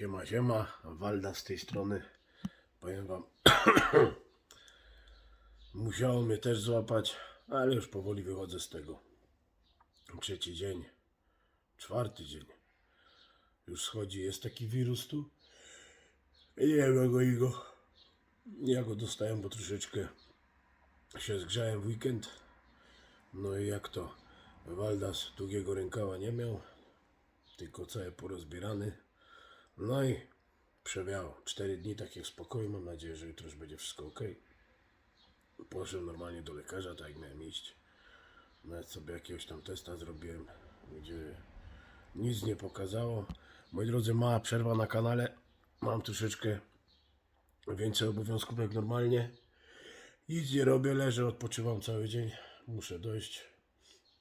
Siema, siema, Walda z tej strony. Powiem wam, musiało mnie też złapać, ale już powoli wychodzę z tego. Trzeci dzień, czwarty dzień. Już schodzi, jest taki wirus tu. Nie wiem go i. Ja go dostałem, bo troszeczkę się zgrzałem w weekend. No i jak to? Waldas długiego rękawa nie miał, tylko cały porozbierany. No i przewiało. Cztery dni takiego spokoju. Mam nadzieję, że jutro już będzie wszystko ok. Poszedłem normalnie do lekarza, tak miałem iść. Nawet sobie jakiegoś tam testa zrobiłem, gdzie nic nie pokazało. Moi drodzy, mała przerwa na kanale. Mam troszeczkę więcej obowiązków jak normalnie. Nic nie robię, leżę, odpoczywam cały dzień. Muszę dojść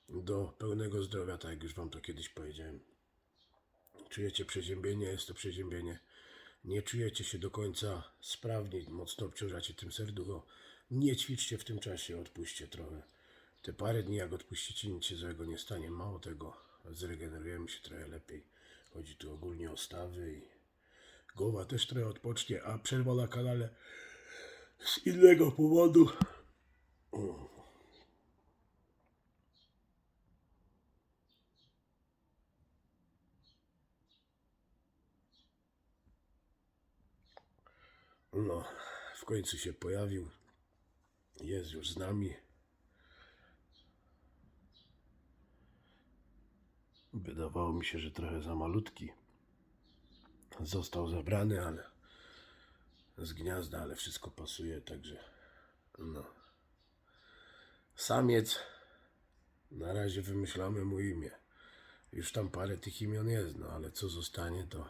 do pełnego zdrowia, tak jak już Wam to kiedyś powiedziałem. Czujecie przeziębienie, jest to przeziębienie. Nie czujecie się do końca sprawni, mocno obciążacie tym serducho. Nie ćwiczcie w tym czasie, odpuśćcie trochę. Te parę dni, jak odpuścicie, nic się złego nie stanie. Mało tego, zregenerujemy się trochę lepiej. Chodzi tu ogólnie o stawy i głowa też trochę odpocznie, a przerwa na kanale z innego powodu. No, w końcu się pojawił. Jest już z nami. Wydawało mi się, że trochę za malutki. Został zabrany, ale z gniazda, ale wszystko pasuje, także no. Samiec. Na razie wymyślamy mu imię. Już tam parę tych imion jest, no ale co zostanie, to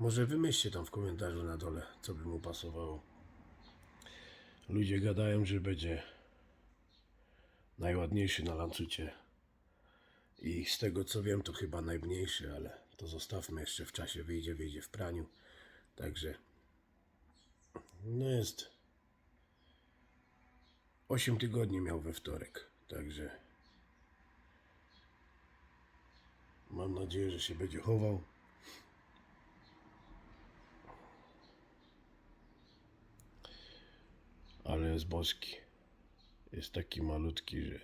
może wymyślcie tam w komentarzu na dole, co by mu pasowało. Ludzie gadają, że będzie najładniejszy na lancucie. I z tego co wiem, to chyba najmniejszy, ale to zostawmy jeszcze w czasie. Wyjdzie, wyjdzie w praniu. Także no jest 8 tygodni miał we wtorek. Także mam nadzieję, że się będzie chował. Ale jest boski. Jest taki malutki, że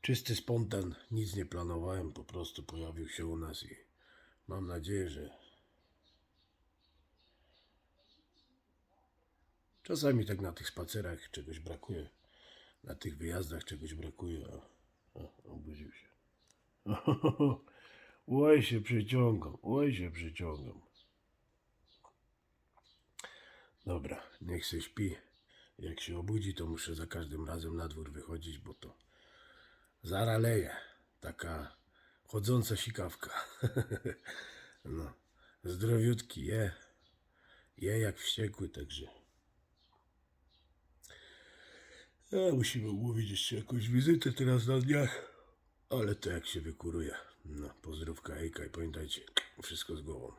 czysty spontan. Nic nie planowałem, po prostu pojawił się u nas i mam nadzieję, że czasami tak na tych spacerach czegoś brakuje. Na tych wyjazdach czegoś brakuje. A, obudził się. Oj się przyciągam, oj się przyciągam. Dobra, niech się śpi. Jak się obudzi, to muszę za każdym razem na dwór wychodzić, bo to zara leje. Taka chodząca sikawka. no, zdrowiutki, je. Je jak wściekły, także. A, musimy umówić jeszcze jakąś wizytę teraz na dniach. Ale to jak się wykuruje. No, pozdrówka, hejka i pamiętajcie, wszystko z głową.